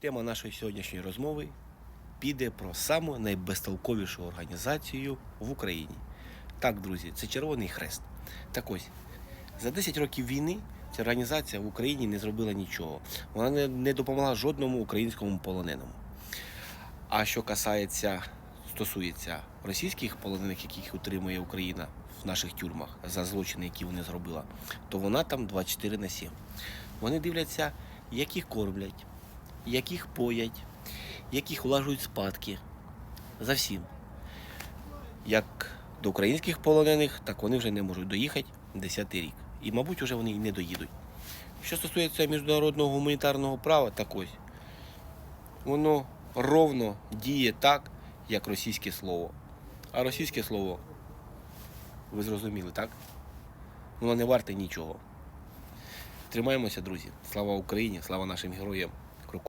Тема нашої сьогоднішньої розмови піде про саму найбезтолковішу організацію в Україні. Так, друзі, це Червоний Хрест. Так ось, за 10 років війни ця організація в Україні не зробила нічого. Вона не, допомогла жодному українському полоненому. А що касається, стосується російських полонених, яких утримує Україна в наших тюрмах за злочини, які вони зробила, то вона там 24 на 7. Вони дивляться, яких кормлять, яких поять, яких улажують спадки. За всім. Як до українських полонених, так вони вже не можуть доїхати 10-й рік. І, мабуть, вже вони і не доїдуть. Що стосується міжнародного гуманітарного права, так ось воно ровно діє так, як російське слово. А російське слово, ви зрозуміли, так? Воно не варте нічого. Тримаємося, друзі. Слава Україні, слава нашим героям.